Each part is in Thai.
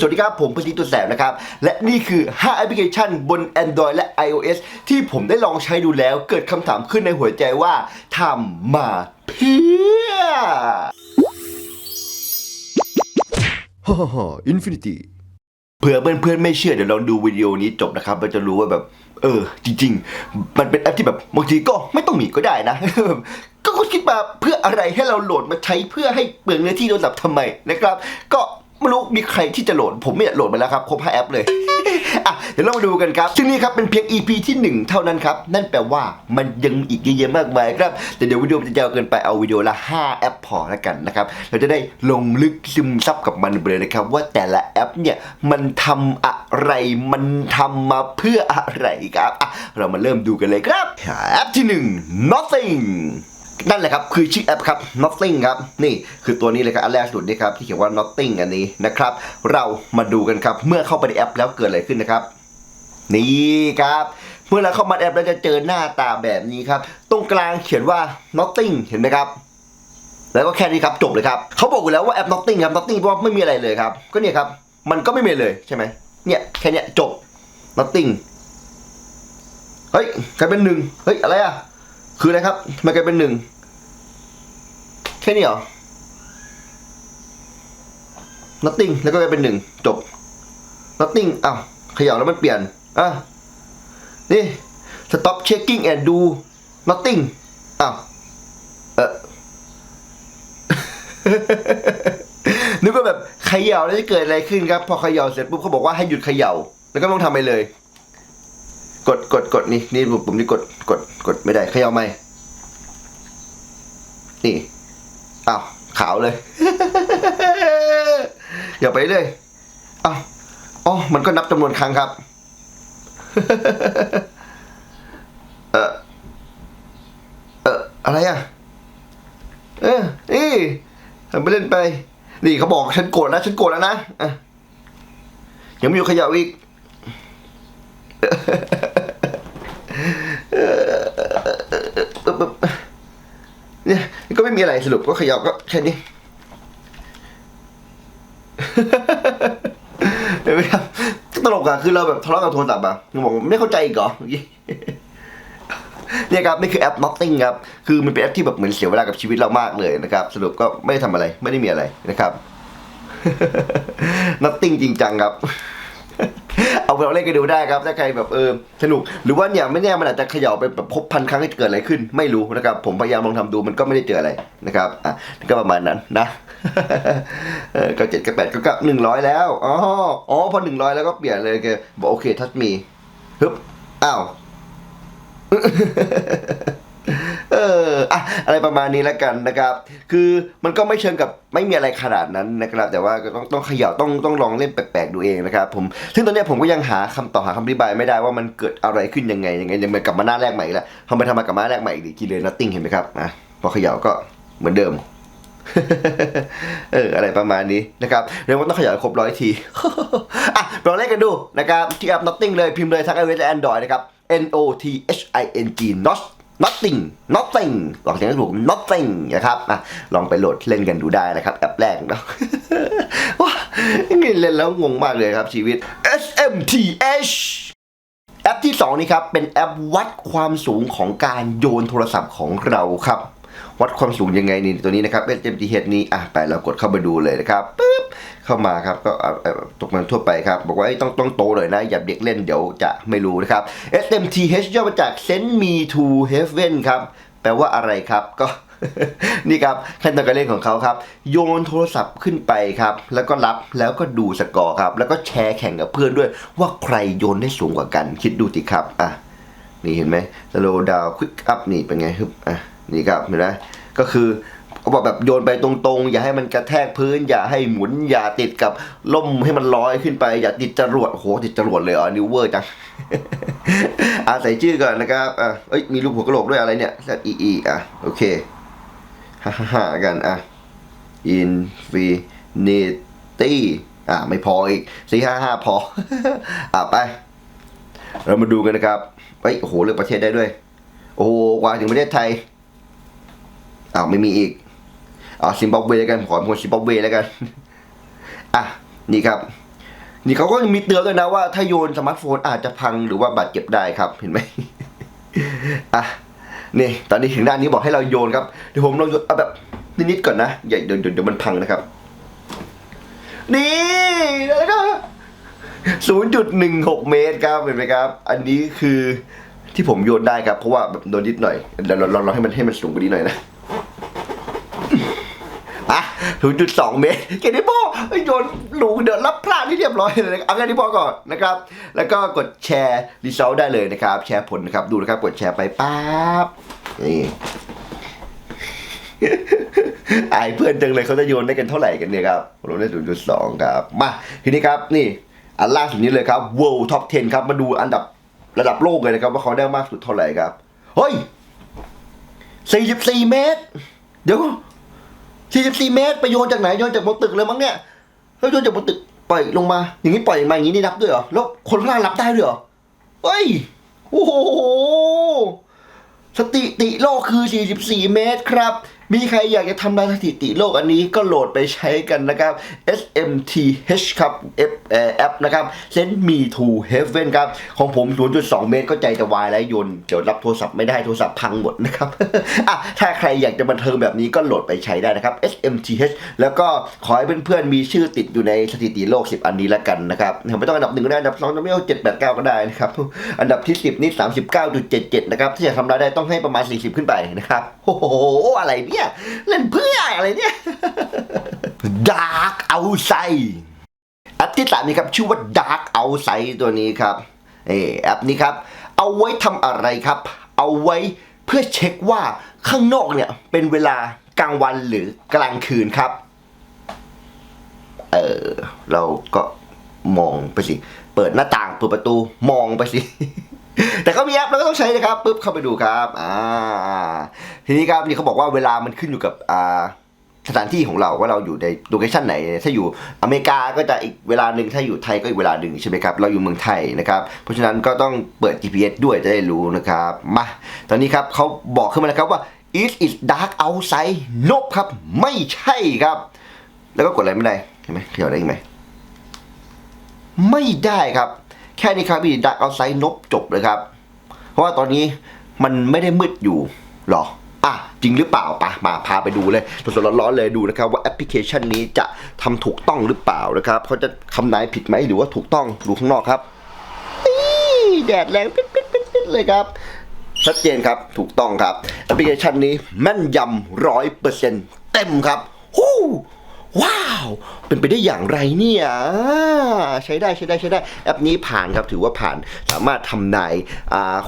สวัสดีครับ ผมพจิตตัวแสบนะครับ และนี่คือ 5 แอปพลิเคชันบน Android และ iOS ที่ผมได้ลองใช้ดูแล้วเกิดคำถามขึ้นในหัวใจว่าทำมาเพื่อฮ่าฮ่าฮ่าอินฟินิตี้เผื่อเพื่อนๆไม่เชื่อเดี๋ยวลองดูวิดีโอนี้จบนะครับเราจะรู้ว่าแบบเออ จริง ๆ มันเป็นแอปที่แบบบางทีก็ไม่ต้องมีก็ได้นะ ก็คิดมาเพื่ออะไรให้เราโหลดมาใช้เพื่อให้เปลืองเนื้อที่โทรศัพท์ทำไมนะครับ ก็ ไม่รู้มีใครที่จะโหลด ผมไม่โหลดมาแล้วครับครบ5แอปเลยอะเดี๋ยวเรามาดูกันครับซึ่งนี่ครับเป็นเพียง EP ที่ 1 เท่านั้นครับ นั่นแปลว่ามันยังอีกเยอะแยะมากมายครับ แต่เดี๋ยววิดีโอมันจะยาวเกินไปเอาวิดีโอละ 5 แอปพอแล้วกันนะครับ เราจะได้ลงลึกซึมซับกับมันไปเลยนะครับ ว่าแต่ละแอปเนี่ยมันทำอะไรมันทำมาเพื่ออะไรครับอะเรามาเริ่มดูกันเลยครับ แอปที่ 1 nothing นั่นแหละครับ คือชื่อแอปครับ Nothing ครับ นี่คือตัวนี้เลยครับ อันแรกสุดนี่ครับ ที่เขียนว่า Nothing อันนี้นะครับ เรามาดูกันครับ เมื่อเข้าไปในแอปแล้วเกิดอะไรขึ้นนะครับ นี่ครับเมื่อเราเข้ามาแอปเราจะเจอหน้าตาแบบนี้ครับ ตรงกลางเขียนว่า Nothing เห็นไหมครับแล้วก็แค่นี้ครับจบเลยครับเขาบอกอยู่แล้วว่าแอป Nothing ครับ Nothing เพราะว่าไม่มีอะไรเลยครับ ก็เนี่ยครับ มันก็ไม่มีเลยใช่ไหมเนี่ยแค่เนี้ยจบ Nothing เฮ้ยกลายเป็นหนึ่งเฮ้ยอะไรอะ คืออะไรครับ มันกลายเป็นหนึ่งแค่นี้เหรอ nothing แล้วก็กลายเป็นหนึ่งจบ nothing อ้าวเขย่าแล้วมันเปลี่ยนอะนี่ stop checking and do nothing อ้าวเออนึกว่าแบบเขย่าแล้วจะเกิดอะไรขึ้นครับ พอเขย่าเสร็จปุ๊บเขาบอกว่าให้หยุดเขย่า แล้วก็ไม่ต้องทำอะไรเลย กดกดกดนี่นี่ปุ่มนี่กดกดกดไม่ได้เขย่าไม่นี่อ้าวขาวเลยอย่าไปเลยอ้าวอ๋อมันก็นับจำนวนครั้งครับเออเอออะไรอะ เออนี่ทำไปเล่นไป นี่เขาบอกฉันโกรธนะฉันโกรธแล้วนะอะยังไม่อยู่ขย่าอีก ปึ๊บปึ๊บเนี่ยก็ไม่มีอะไรสรุปก็เขยับก็แค่นี้เห็นไหมครับตลกอะคือเราแบบทะเลาะกับโทรศัพท์อะยังบอกว่าไม่เข้าใจอีกเหรอเมื่อกี้เนี่ยครับนี่คือแอป Nothing ครับ คือมันเป็นแอปที่แบบเหมือนเสียเวลากับชีวิตเรามากเลยนะครับ สรุปก็ไม่ได้ทำอะไร ไม่ได้มีอะไรนะครับ Nothing จริงจังครับ เอาไปลองเล่นกันดูได้ครับถ้าใครแบบเออสนุก หรือว่าเนี่ยไม่แน่มันอาจจะเขย่าไปแบบพบพันครั้งให้เกิดอะไรขึ้น ไม่รู้นะครับ ผมพยายามลองทำดูมันก็ไม่ได้เจออะไรนะครับอะก็ประมาณนั้นนะเออก็เจ็ดก็แปดก็ก็หนึ่งร้อยแล้วอ๋ออ๋อพอหนึ่งร้อยแล้วก็เปลี่ยนเลยแกบอกโอเคทัชมีฮึบอ้าว เอออะอะไร ประมาณนี้แล้วกันนะครับ คือมันก็ไม่เชิงกับไม่มีอะไรขนาดนั้นนะครับ แต่ว่าต้องต้องเขย่าต้องต้องลองเล่นแปลกๆดูเองนะครับผมซึ่งตอนนี้ผมก็ยังหาคำตอบหาคำอธิบายไม่ได้ว่ามันเกิดอะไรขึ้นยังไงยังไงยังไงกลับมาหน้าแรกใหม่อีกแล้วทำไปทำมากลับมาหน้าแรกใหม่อีกทีเลยนัตติ้งเห็นไหมครับอะพอเขย่าก็เหมือนเดิมเอออะไรประมาณนี้นะครับเรียกว่าต้องขยายครบร้อยทีอะลองเล่นกันดูนะครับที่แอป Nothing เลยพิมพ์เลยทั้ง iOS และ Android นะครับ N O T H I N G not nothing nothing ลองเสียงให้ถูก nothing นะครับอะลองไปโหลดเล่นกันดูได้นะครับแอปแรกเนาะว้านี่เล่นแล้วงงมากเลยครับชีวิต SMTH แอปที่ 2 นี่ครับ เป็นแอปวัดความสูงของการโยนโทรศัพท์ของเราครับ วัดความสูงยังไงนี่ตัวนี้นะครับ SMTH นี้อะไปเรากดเข้าไปดูเลยนะครับปึ๊บเข้ามาครับก็ตกมันทั่วไปครับ บอกว่าเอ้ต้องต้องโตหน่อยนะ อย่าเด็กเล่นเดี๋ยวจะไม่รู้นะครับ SMTH ย่อมาจาก Send Me to Heaven ครับ แปลว่าอะไรครับก็นี่ครับขั้นตอนการเล่นของเขาครับ โยนโทรศัพท์ขึ้นไปครับ แล้วก็รับแล้วก็ดูสกอร์ครับ แล้วก็แชร์แข่งกับเพื่อนด้วย ว่าใครโยนได้สูงกว่ากัน คิดดูสิครับ อะ นี่เห็นไหม slow down quick up นี่เป็นไงฮึบอะ นี่ครับเห็นไหมก็คือเขาบอกแบบโยนไปตรงๆ อย่าให้มันกระแทกพื้น อย่าให้หมุน อย่าติดกับล่มให้มันลอยขึ้นไป อย่าติดจรวดโหติดจรวดเลยอ๋อนิวเวอร์จังอาใส่ชื่อก่อนนะครับอะเอ้ยมีรูปหัวกระโหลกด้วยอะไรเนี่ย Z E E อะโอเคฮ่าฮ่าๆกันอะ Infinity อะไม่พออีกสี่ห้าห้าพออะไป เรามาดูกันนะครับเฮ้ยโอ้โหเลือกประเทศได้ด้วย โอ้โหกว่าถึงประเทศไทย อ้าวไม่มีอีกอ๋อซิมบับเวแล้วกันขอเป็นคนซิมบับเวแล้วกัน อะ นี่ครับ นี่เขาก็มีเตือนด้วยนะว่าถ้าโยนสมาร์ทโฟนอาจจะพังหรือว่าบาดเจ็บได้ครับเห็นไหมอะนี่ตอนนี้ถึงด้านนี้บอกให้เราโยนครับเดี๋ยวผมลองโยนเอาแบบนิดๆก่อนนะอย่าเดี๋ยวเดี๋ยวเดี๋ยวมันพังนะครับ นี่แล้วก็ศูนย์จุดหนึ่งหกเมตรครับเห็นไหมครับ อันนี้คือที่ผมโยนได้ครับเพราะว่าแบบโดนนิดหน่อยเดี๋ยวเราเราเราให้มันให้มันสูงกว่านี้หน่อยนะ อะศูนย์จุดสองเมตรเกนี้พ่อโยนหลูเดี๋ยวรับพลาดที่เรียบร้อยเลยครับเอาแค่นี้พอก่อนนะครับ แล้วก็กดแชร์รีซอลได้เลยนะครับ แชร์ผลนะครับ ดูนะครับ กดแชร์ไปปั๊บ นี่อายเพื่อนจังเลยเขาจะโยนได้กันเท่าไหร่กันเนี่ยครับเราได้ศูนย์จุดสองครับ มา ทีนี้ครับ นี่ อันล่าสุดนี้เลยครับ World Top 10 ครับ มาดูอันดับระดับโลกเลยนะครับว่าเขาได้มากสุดเท่าไหร่ครับ เฮ้ย 44 เมตร เดี๋ยว 44 เมตรไปโยนจากไหนโยนจากบนตึกเลยมั้งเนี่ยแล้วโยนจากบนตึกปล่อยลงมา อย่างนี้ปล่อยมาอย่างนี้นี่นับด้วยเหรอแล้วคนข้างล่างรับได้ด้วยเหรอเฮ้ยโอ้โหสติติโลกคือ 44 เมตรครับ มีใครอยากจะทำลายสถิติโลกอันนี้ก็โหลดไปใช้กันนะครับ SMTH ครับแอปนะครับ Send me to heaven ครับ ของผม 0.2 เมตรก็ใจจะวายแล้วยนเดี๋ยวรับโทรศัพท์ไม่ได้โทรศัพท์พังหมดนะครับอะถ้าใครอยากจะบันเทิงแบบนี้ก็โหลดไปใช้ได้นะครับ SMTH แล้วก็ขอให้เพื่อนๆมีชื่อติดอยู่ในสถิติโลก 10 อันนี้แล้วกันนะครับไม่ต้องอันดับหนึ่งก็ได้อันดับสองอันดับไม่เอาเจ็ดแปดเก้าก็ได้นะครับอันดับที่ 10 นี่ 39.77 นะครับถ้าอยากทำรายได้ต้องให้ประมาณ 40 ขึ้นไปนะครับโอ้โหอะไรเนี่ยเล่นเพื่ออะไรเนี่ย Dark Outside แอปที่สามนี้ครับชื่อว่า Dark Outside ตัวนี้ครับเออแอปนี้ครับ เอาไว้ทำอะไรครับ เอาไว้เพื่อเช็คว่าข้างนอกเนี่ยเป็นเวลากลางวันหรือกลางคืนครับ เออเราก็มองไปสิ เปิดหน้าต่างเปิดประตูมองไปสิ แต่ก็มีแอปเราก็ต้องใช้นะครับปุ๊บเข้าไปดูครับอ่าทีนี้ครับนี่เขาบอกว่าเวลามันขึ้นอยู่กับอ่าสถานที่ของเราว่าเราอยู่ในโลเคชันไหน ถ้าอยู่อเมริกาก็จะอีกเวลาหนึ่งถ้าอยู่ไทยก็อีกเวลาหนึ่งใช่ไหมครับ เราอยู่เมืองไทยนะครับ เพราะฉะนั้นก็ต้องเปิด GPS ด้วยจะได้รู้นะครับ มา ตอนนี้ครับเขาบอกขึ้นมาแล้วครับว่า is it dark outside no ครับ ไม่ใช่ครับ แล้วก็กดอะไรไม่ได้ เห็นไหมเขียวได้ไหม ไม่ได้ครับ แค่นี้ครับพี่ดักเอาไซน์นบจบเลยครับ เพราะว่าตอนนี้มันไม่ได้มืดอยู่หรออะจริงหรือเปล่าปะมาพาไปดูเลยสดๆร้อนๆเลยดูนะครับ ว่าแอปพลิเคชันนี้จะทำถูกต้องหรือเปล่านะครับเขาจะคำนายผิดไหมหรือว่าถูกต้องดูข้างนอกครับแดดแรงปิ๊ดปิ๊ดปิ๊ดปิ๊ดเลยครับชัดเจนครับถูกต้องครับแอปพลิเคชันนี้แม่นยำร้อยเปอร์เซ็นต์เต็มครับฮู้ ว้าว เป็นไปได้อย่างไรเนี่ยใช้ได้ใช้ได้ใช้ได้ แอปนี้ผ่านครับถือว่าผ่านสามารถทำนาย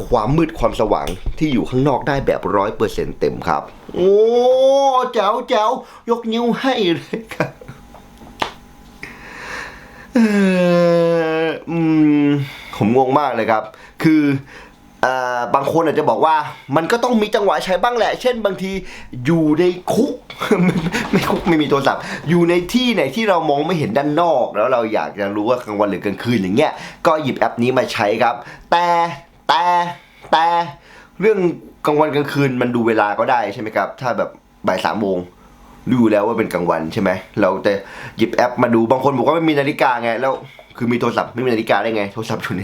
ความมืดความสว่างที่อยู่ข้างนอกได้แบบร้อยเปอร์เซ็นต์เต็มครับ โอ้แจ๋วแจ๋วยกนิ้วให้เลยครับผมงงมากเลยครับ คือ บางคนอาจจะบอกว่ามันก็ต้องมีจังหวะใช้บ้างแหละ เช่นบางทีอยู่ในคุก ไม่คุกไม่มีโทรศัพท์ อยู่ในที่ไหนที่เรามองไม่เห็นด้านนอก แล้วเราอยากจะรู้ว่ากลางวันหรือกลางคืนอย่างเงี้ยก็หยิบแอปนี้มาใช้ครับ แต่แต่แต่เรื่องกลางวันกลางคืนมันดูเวลาก็ได้ใช่ไหมครับ ถ้าแบบบ่ายสามโมงรู้แล้วว่าเป็นกลางวันใช่ไหม เราแต่หยิบแอปมาดูบางคนบอกว่าไม่มีนาฬิกาไง แล้วคือมีโทรศัพท์ไม่มีนาฬิกาได้ไง โทรศัพท์อยู่ใน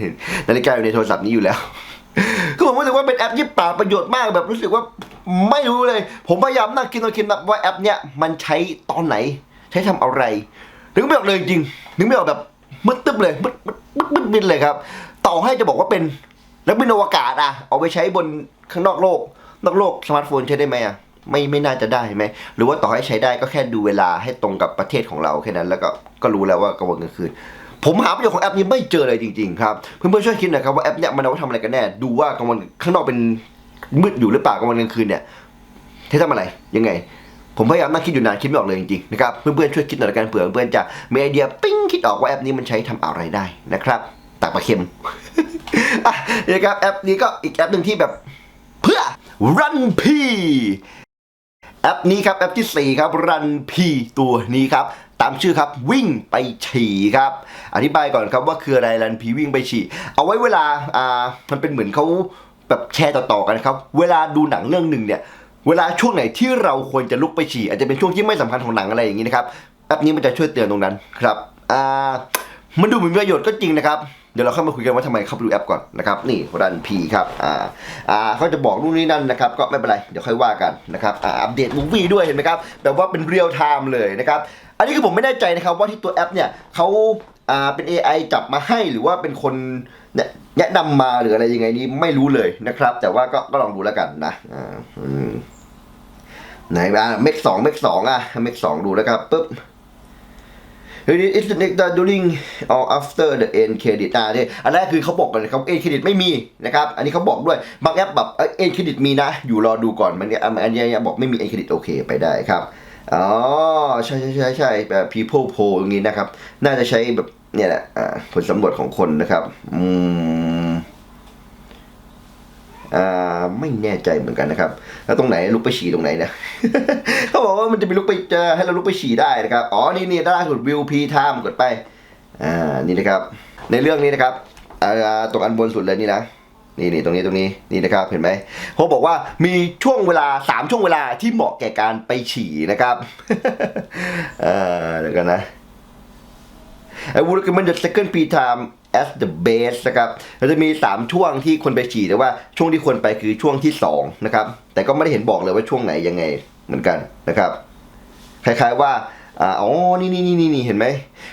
นาฬิกาอยู่ในโทรศัพท์นี้อยู่แล้ว คือผมรู้สึกว่าเป็นแอปที่ป่าประโยชน์มากแบบรู้สึกว่าไม่รู้เลย ผมพยายามนั่งคิดตอนคิดแบบว่าแอปเนี้ยมันใช้ตอนไหน ใช้ทำอะไรนึกไม่ออกเลยจริงนึกไม่ออกแบบมืดตึ๊บเลยมืดมืดมืดมืดเลยครับ ต่อให้จะบอกว่าเป็นนักบินอวกาศอะเอาไปใช้บนข้างนอกโลก นอกโลกสมาร์ทโฟนใช้ได้ไหมอะไม่ไม่น่าจะได้ไหมหรือว่าต่อให้ใช้ได้ก็แค่ดูเวลาให้ตรงกับประเทศของเราแค่นั้นแล้วก็ก็รู้แล้วว่ากลางวันกลางคืน ผมหาประโยชน์ของแอปนี้ไม่เจอเลยจริงๆครับ เพื่อนๆช่วยคิดหน่อยครับว่าแอปเนี้ยมันเอาไว้ทำอะไรกันแน่ ดูว่ากลางวันข้างนอกเป็นมืดอยู่หรือเปล่ากลางวันกลางคืนเนี่ยใช้ทำอะไรยังไง ผมพยายามนั่งคิดอยู่นานคิดไม่ออกเลยจริงๆนะครับเพื่อนๆช่วยคิดหน่อยละกันเผื่อเพื่อนจะมีไอเดียปิ้งคิดออกว่าแอปนี้มันใช้ทำอะไรได้นะครับตักปลาเค็มอะนี่นะครับแอปนี้ก็อีกแอปหนึ่งที่แบบเพื่อ Run P แอปนี้ครับแอปที่ 4 ครับ Run P ตัวนี้ครับ ตามชื่อครับวิ่งไปฉี่ครับ อธิบายก่อนครับว่าคืออะไร Run P วิ่งไปฉี่ เอาไว้เวลาอ่ามันเป็นเหมือนเขาแบบแชร์ต่อๆกันครับ เวลาดูหนังเรื่องหนึ่งเนี่ย เวลาช่วงไหนที่เราควรจะลุกไปฉี่อาจจะเป็นช่วงที่ไม่สำคัญของหนังอะไรอย่างนี้นะครับแอปนี้มันจะช่วยเตือนตรงนั้นครับอ่ามันดูมีประโยชน์ก็จริงนะครับเดี๋ยวเราเข้ามาคุยกันว่าทำไมเข้าไปดูแอปก่อนนะครับนี่รันพีครับอ่าอ่าเขาจะบอกนู่นนี่นั่นนะครับก็ไม่เป็นไรเดี๋ยวค่อยว่ากันนะครับอ่าอัปเดตมูฟวี่ด้วยเห็นไหมครับแบบว่าเป็นเรียลไทม์เลยนะครับ อันนี้คือผมไม่แน่ใจนะครับว่าที่ตัวแอปเนี่ยเขาอ่าเป็น AI จับมาให้หรือว่าเป็นคนแนะนำมาหรืออะไรยังไงนี้ไม่รู้เลยนะครับ แต่ว่าก็ก็ลองดูแล้วกันนะอ่าไหนบ้างเมกสองเมกสองอะเมกสองดูแล้วครับปุ๊บ It is next during or after the end credit อ่าเนี่ยอันแรกคือเขาบอกกันนะครับ end credit ไม่มีนะครับ อันนี้เขาบอกด้วย บางแอปแบบเอ้ย end credit มีนะ อยู่รอดูก่อนมันอันอันนี้บอกไม่มี end credit โอเค ไปได้ครับ อ๋อใช่ใช่ใช่ใช่แบบ people poll อย่างนี้นะครับ น่าจะใช้แบบเนี่ยแหละผลสำรวจของคนนะครับ อืมอ่าไม่แน่ใจเหมือนกันนะครับ แล้วตรงไหนลุกไปฉี่ตรงไหนเนี่ยเขาบอกว่ามันจะมีลุกไปจะให้เราลุกไปฉี่ได้นะครับ อ๋อ นี่นี่ด้านล่างสุดวิวพีไทม์กดไป อ่า นี่นะครับ ในเรื่องนี้นะครับ อ่า ตรงอันบนสุดเลยนี่นะ นี่นี่ตรงนี้ตรงนี้นี่นะครับเห็นไหมเขาบอกว่ามีช่วงเวลาสามช่วงเวลาที่เหมาะแก่การไปฉี่นะครับอ่าเดี๋ยวกันนะ I would recommend the second P time as the best นะครับเราจะมี 3 ช่วงที่ควรไปฉี่แต่ว่าช่วงที่ควรไปคือช่วงที่ 2 นะครับ แต่ก็ไม่ได้เห็นบอกเลยว่าช่วงไหนยังไงเหมือนกันนะครับคล้ายๆว่าอ๋อ นี่นี่นี่นี่เห็นไหม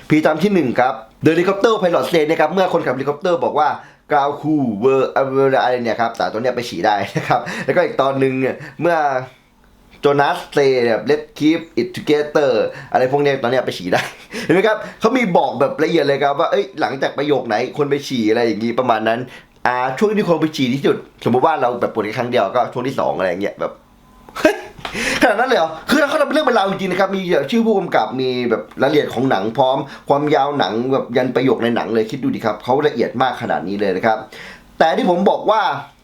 พีตามที่ 1 ครับ The Helicopter Pilot Say นะครับ เมื่อคนขับเฮลิคอปเตอร์บอกว่า กราวคูเวอร์อะไรเนี่ยครับแต่ตัวเนี้ยไปฉี่ได้นะครับ แล้วก็อีกตอนหนึ่งเนี่ยเมื่อโจนัสเซเนี่ย let keep it together อะไรพวกเนี้ยตอนเนี้ยไปฉี่ได้ เห็นไหมครับเขามีบอกแบบละเอียดเลยครับว่าเอ้ยหลังจากประโยคไหนควรไปฉี่อะไรอย่างงี้ประมาณนั้นอ่าช่วงที่ควรไปฉี่ที่สุด สมมติว่าเราแบบปวดแค่ครั้งเดียวก็ช่วงที่สองอะไรอย่างเงี้ยแบบเฮ้ย ขนาดนั้นเลยเหรอคือถ้าเขาทำเป็นเรื่องเป็นราวจริงๆนะครับ มีชื่อผู้กำกับมีแบบรายละเอียดของหนังพร้อม ความยาวหนังแบบยันประโยคในหนังเลยคิดดูดิครับเขาละเอียดมากขนาดนี้เลยนะครับ แต่ที่ผมบอกว่า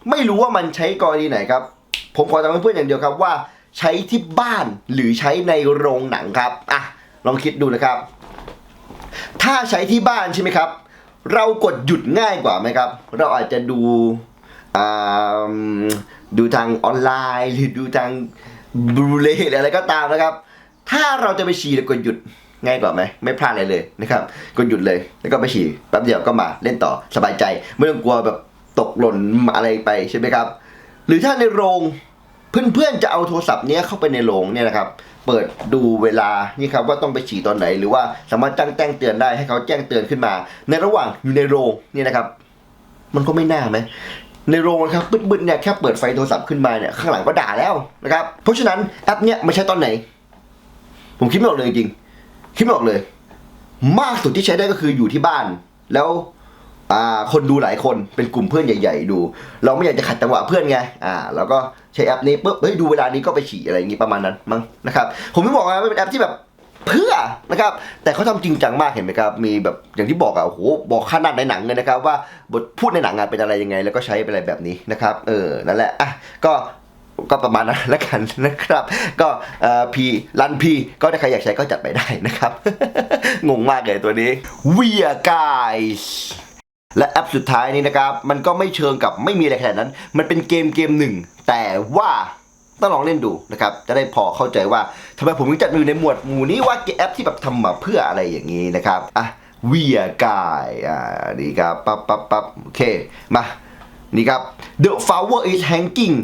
ไม่รู้ว่ามันใช้กรณีไหนครับ ผมขอจำให้เพื่อนอย่างเดียวครับว่าใช้ที่บ้านหรือใช้ในโรงหนังครับอะลองคิดดูนะครับ ถ้าใช้ที่บ้านใช่ไหมครับ เรากดหยุดง่ายกว่าไหมครับ เราอาจจะดูดูทางออนไลน์หรือดูทาง บลูเรย์หรืออะไรก็ตามนะครับ ถ้าเราจะไปฉี่แล้วกดหยุดง่ายกว่าไหมไม่พลาดอะไรเลยนะครับกดหยุดเลยแล้วก็ไปฉี่แป๊บเดียวก็มาเล่นต่อสบายใจ ไม่ต้องกลัวแบบตกหล่นอะไรไปใช่ไหมครับ หรือถ้าในโรงเพื่อนๆจะเอาโทรศัพท์เนี้ยเข้าไปในโรงเนี่ยนะครับ เปิดดูเวลานี่ครับว่าต้องไปฉี่ตอนไหน หรือว่าสามารถจ้งแจ้งเตือนได้ให้เขาแจ้งเตือนขึ้นมา ในระหว่างอยู่ในโรงเนี่ยนะครับ มันก็ไม่น่าไหม ในโรงนะครับบึ้ดๆเนี่ยแค่เปิดไฟโทรศัพท์ขึ้นมาเนี่ยข้างหลังก็ด่าแล้วนะครับ เพราะฉะนั้นแอปเนี้ยไมาใช้ตอนไหน ผมคิดไม่ออกเลยจริง คิดไม่ออกเลย มากสุดที่ใช้ได้ก็คืออยู่ที่บ้าน แล้วคนดูหลายคนเป็นกลุ่มเพื่อนใหญ่ ๆ ดู เราไม่อยากจะขัดจังหวะเพื่อนไงอ่าเราก็ใช้แอปนี้ปุ๊บเฮ้ยดูเวลานี้ก็ไปฉี่อะไรอย่างงี้ประมาณนั้นมั้งนะครับผมไม่บอกนะว่าเป็นแอปที่แบบ เพื่อนะครับแต่เขาทำจริงจังมากเห็นไหมครับมีแบบอย่างที่บอกอะโอ้โหบอกขนาดในหนังเลยนะครับว่าบทพูดในหนังอะเป็นอะไรยังไง แล้วก็ใช้เป็นอะไรแบบนี้นะครับเออนั่นแหละอะก็ก็ประมาณนั้นแล้วกันนะครับ ก็พีรันพีก็ถ้าใครอยากใช้ก็จัดไปได้นะครับ งงมากเลยตัวนี้ We are guys และแอปสุดท้ายนี้นะครับ มันก็ไม่เชิงกับไม่มีอะไรขนาดนั้น มันเป็นเกมเกมหนึ่ง แต่ว่า ต้องลองเล่นดูนะครับ จะได้พอเข้าใจว่าทำไมผมถึงจัดมาอยู่ในหมวดหมู่นี้ว่าเกมแอปที่แบบทำมาเพื่ออะไรอย่างนี้นะครับอะ We are guy อ่านี่ครับปั๊บปั๊บปั๊บโอเคมานี่ครับ The flower is hanging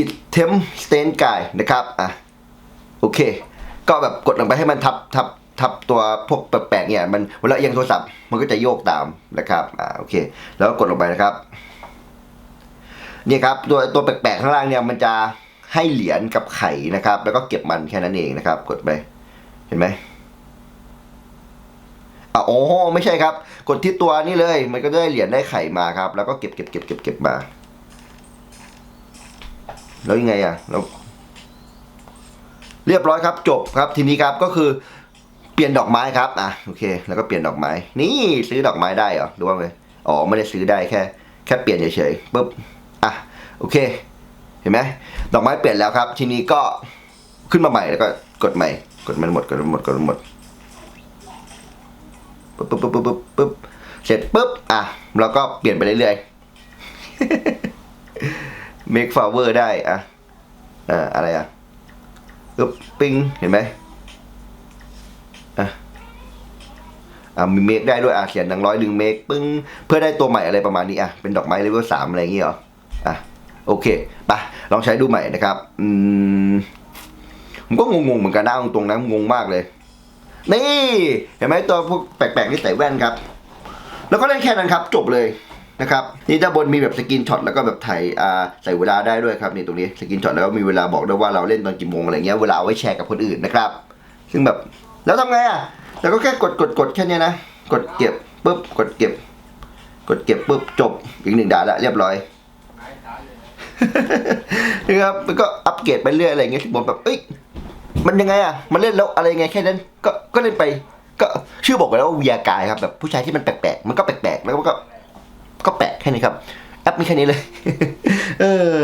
it temp stain guy นะครับอะโอเค ก็แบบกดลงไปให้มันทับทับทับตัวพวกแปลกๆเนี่ยมันเวลาเอียงโทรศัพท์มันก็จะโยกตามนะครับอ่าโอเค แล้วก็กดลงไปนะครับเนี่ยครับตัวตัวแปลกๆข้างล่างเนี่ยมันจะ ให้เหรียญกับไข่นะครับ แล้วก็เก็บมันแค่นั้นเองนะครับ กดไป เห็นไหมอ๋อไม่ใช่ครับ กดที่ตัวนี้เลย มันก็ได้เหรียญได้ไข่มาครับ แล้วก็เก็บเก็บเก็บเก็บเก็บมา แล้วยังไงอะแล้วเรียบร้อยครับจบครับทีนี้ครับก็คือเปลี่ยนดอกไม้ครับอะโอเค แล้วก็เปลี่ยนดอกไม้ นี่ซื้อดอกไม้ได้เหรอหรือว่าไงอ๋อไม่ได้ซื้อได้แค่ แค่เปลี่ยนเฉยๆปุ๊บอะโอเค เห็นไหมดอกไม้เปลี่ยนแล้วครับ ทีนี้ก็ขึ้นมาใหม่แล้วก็กดใหม่ กดมันหมดกดมันหมดกดมันหมดปุ๊บปุ๊บปุ๊บปุ๊บปุ๊บเสร็จปุ๊บอะเราก็เปลี่ยนไปเรื่อยๆ make flower ได้อะอ่าอะไรอะอึบปิ้งเห็นไหมอะอ่ามีเมคได้ด้วยอะเขียนหนึ่งร้อยหนึ่งเมคปึ้งเพื่อได้ตัวใหม่อะไรประมาณนี้อะเป็นดอกไม้เลเวลสามอะไรอย่างเงี้ยเหรออะ โอเคไปลองใช้ดูใหม่นะครับอืมผมก็งงๆเหมือนกันนะตรงๆนะงงมากเลย นี่เห็นไหมตัวพวกแปลกๆนี่ใส่แว่นครับ แล้วก็เล่นแค่นั้นครับจบเลยนะครับนี่ด้านบนมีแบบสกินช็อตแล้วก็แบบถ่ายอ่าใส่เวลาได้ด้วยครับนี่ตรงนี้สกินช็อตแล้วก็มีเวลาบอกด้วยว่าเราเล่นตอนกี่โมงอะไรเงี้ยเวลาเอาไว้แชร์กับคนอื่นนะครับ ซึ่งแบบแล้วทำไงอะแล้วก็แค่กดกดกดแค่นี้นะ กดเก็บปุ๊บกดเก็บ กดเก็บปุ๊บจบอีกหนึ่งด่านละเรียบร้อย นะครับมันก็อัปเกรดไปเรื่อยอะไรเงี้ยที่ผมแบบเอ้ยมันยังไงอะมันเล่นแล้วอะไรไงแค่นั้น ก็ก็เล่นไป ก็ชื่อบอกไว้แล้วว่าวีากายครับแบบผู้ชายที่มันแปลกๆมันก็แปลกๆแล้วก็ก็แปะแค่นี้ครับแอปมีแค่นี้เลย เออ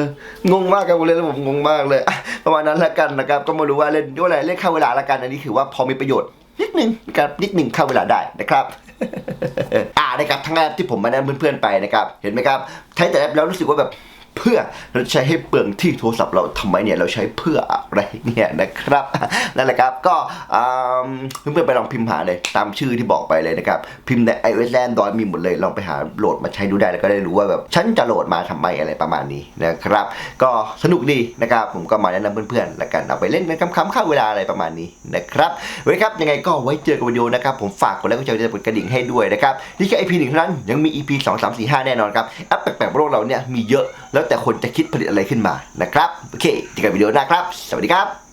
งงมากครับผมเล่นแล้วผมงงมากเลยประมาณนั้นละกันนะครับ ก็ไม่รู้ว่าเล่นด้วยอะไรเล่นเข้าเวลาละกันอันนี้ถือว่าพอมีประโยชน์นิดนึงนะครับนิดนึงเข้าเวลาได้นะครับ อ่านะครับทั้งแอปที่ผมมาแนะนำเพื่อนๆไปนะครับ เห็นไหมครับ ใช้แต่แอปแล้วรู้สึกว่าแบบ เพื่อเราใช้ให้เปลืองที่โทรศัพท์เราทำไมเนี่ยเราใช้เพื่ออะไรเนี่ยนะครับนั่นแหละครับก็เพื่อนๆไปลองพิมพ์หาเลยตามชื่อที่บอกไปเลยนะครับพิมพ์ใน iOS และ Android มีหมดเลยลองไปหาโหลดมาใช้ดูได้แล้วก็ได้รู้ว่าแบบฉันจะโหลดมาทำไมอะไรประมาณนี้นะครับ ก็สนุกดีนะครับผมก็มาแนะนำเพื่อนๆแล้วกันเอาไปเล่นเป็นคำๆเข้าเวลาอะไรประมาณนี้นะครับไว้ครับยังไงก็ไว้เจอกันวิดีโอนะครับผมฝากกดไลค์กดแชร์กดกระดิ่งให้ด้วยนะครับนี่แค่ EP หนึ่งเท่านั้นยังมี EP 2 3 4 5 แน่นอนครับแอปแปลกๆบนโลกเราเนี่ยมีเยอะแล้วแต่คนจะคิดผลิตอะไรขึ้นมานะครับ โอเคเจอกันวิดีโอหน้าครับ สวัสดีครับ